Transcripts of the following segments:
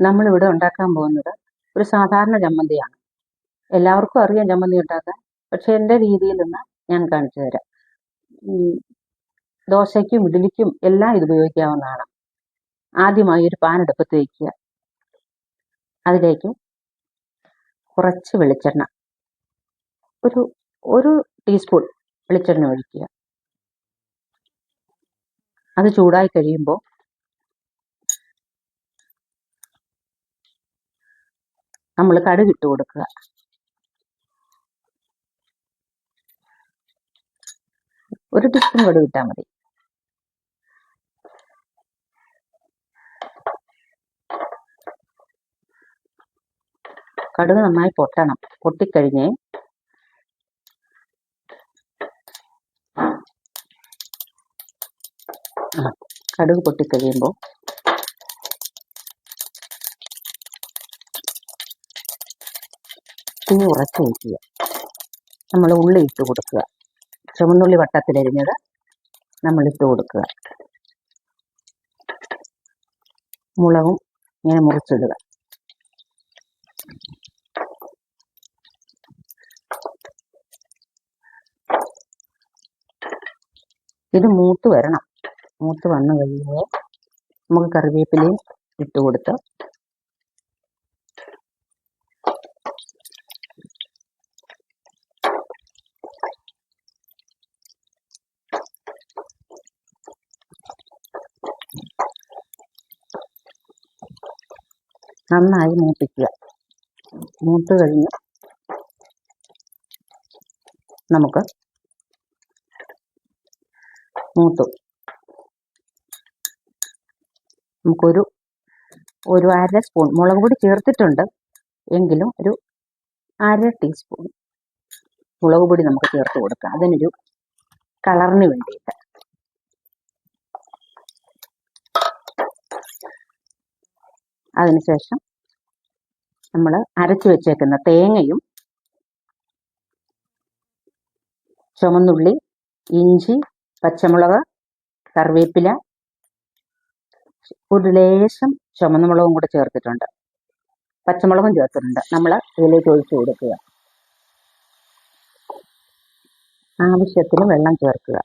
നമ്മളിവിടെ ഉണ്ടാക്കാൻ പോകുന്നത് ഒരു സാധാരണ ചമ്മന്തിയാണ്. എല്ലാവർക്കും അറിയാം ചമ്മന്തി ഉണ്ടാക്കാൻ. പക്ഷെ എന്റെ രീതിയിൽ നിന്ന് ഞാൻ കാണിച്ചു തരാം. ദോശയ്ക്കും ഇഡ്ഡലിക്കും എല്ലാം ഇത് ഉപയോഗിക്കാവുന്നതാണ്. ആദ്യമായി ഒരു പാൻ എടുപ്പത്ത് വയ്ക്കുക അതിലേക്ക് കുറച്ച് വെളിച്ചെണ്ണ. ഒരു ഒരു ടീസ്പൂൺ വെളിച്ചെണ്ണ ഒഴിക്കുക. അത് ചൂടായി കഴിയുമ്പോൾ നമ്മൾ കടുക് ഇട്ട് കൊടുക്കുക. ഒരു ടീസ്പൂൺ കടുക് ഇട്ടാൽ മതി. കടുക് നന്നായി പൊട്ടണം. പൊട്ടിക്കഴിഞ്ഞ് കടുക് പൊട്ടിക്കഴിയുമ്പോൾ തീ ഉറച്ച് വയ്ക്കുക നമ്മൾ ഉള്ളി ഇട്ട് കൊടുക്കുക. ചുവന്നുള്ളി വട്ടത്തിലരിഞ്ഞത് നമ്മൾ ഇട്ട് കൊടുക്കുക. മുളകും ഇങ്ങനെ മുറിച്ചിടുക. ഇത് മൂത്ത് വരണം. മൂത്ത് വന്നു കഴിയുമ്പോൾ നമുക്ക് കറിവേപ്പിലയും ഇട്ട് കൊടുത്ത് നന്നായി മൂപ്പിക്കുക. മൂത്ത് കഴിഞ്ഞ് നമുക്ക് മൂത്തു. നമുക്കൊരു ഒരു അര സ്പൂൺ മുളക് പൊടി ചേർത്തിട്ടുണ്ട്. എങ്കിലും ഒരു അര ടീസ്പൂൺ മുളക് പൊടി നമുക്ക് ചേർത്ത് കൊടുക്കാം. അതിനൊരു കളറിന് വേണ്ടിയിട്ട്. അതിനുശേഷം നമ്മൾ അരച്ചു വെച്ചേക്കുന്ന തേങ്ങയും ചുമന്നുള്ളി ഇഞ്ചി പച്ചമുളക് കറിവേപ്പില ഒരു ലേശം ചുമന്ന മുളകും കൂടെ ചേർത്തിട്ടുണ്ട്. പച്ചമുളകും ചേർത്തിട്ടുണ്ട്. നമ്മൾ ഇതിലേക്ക് ഒഴിച്ചു കൊടുക്കുക. ആവശ്യത്തിന് വെള്ളം ചേർക്കുക.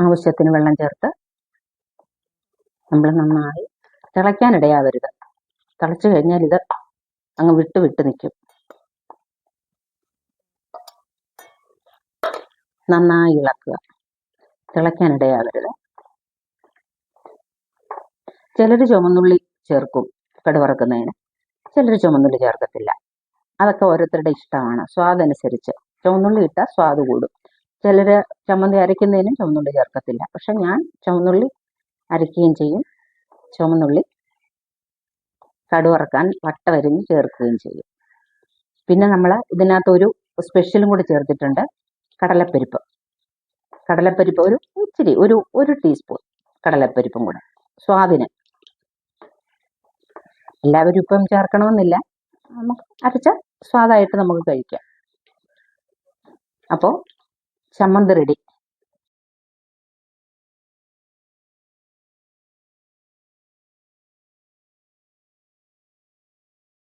ആവശ്യത്തിന് വെള്ളം ചേർത്ത് നമ്മൾ നന്നായി തിളയ്ക്കാനിടയാവരുത്. തിളച്ചു കഴിഞ്ഞാൽ ഇത് അങ്ങ് വിട്ട് വിട്ട് നിൽക്കും നന്നായി ഇളക്കുക. തിളയ്ക്കാനിടയാവരുത്. ചിലർ ചുമന്നുള്ളി ചേർക്കും കടുവറക്കുന്നതിന്. ചിലർ ചുമന്നുള്ളി ചേർക്കത്തില്ല. അതൊക്കെ ഓരോരുത്തരുടെ ഇഷ്ടമാണ്. സ്വാദനുസരിച്ച്. ചുവന്നുള്ളി ഇട്ടാൽ സ്വാദ് കൂടും. ചിലർ ചമ്മന്തി അരയ്ക്കുന്നതിനും ചുവന്നുള്ളി ചേർക്കത്തില്ല. പക്ഷെ ഞാൻ ചുവന്നുള്ളി അരയ്ക്കുകയും ചെയ്യും. ചുവന്നുള്ളി കടുവറക്കാൻ വട്ട വരിഞ്ഞ് ചേർക്കുകയും ചെയ്യും. പിന്നെ നമ്മൾ ഇതിനകത്ത് ഒരു സ്പെഷ്യലും കൂടി ചേർത്തിട്ടുണ്ട് കടലപ്പരിപ്പ്. കടലപ്പരിപ്പ് ഒരു ഇച്ചിരി ഒരു ഒരു ടീസ്പൂൺ കടലപ്പരിപ്പും കൂടെ. സ്വാദിന്. എല്ലാവരും ഇപ്പം ചേർക്കണമെന്നില്ല. നമുക്ക് അരച്ച സ്വാദായിട്ട് നമുക്ക് കഴിക്കാം. അപ്പോൾ ചമ്മന്തി റെഡി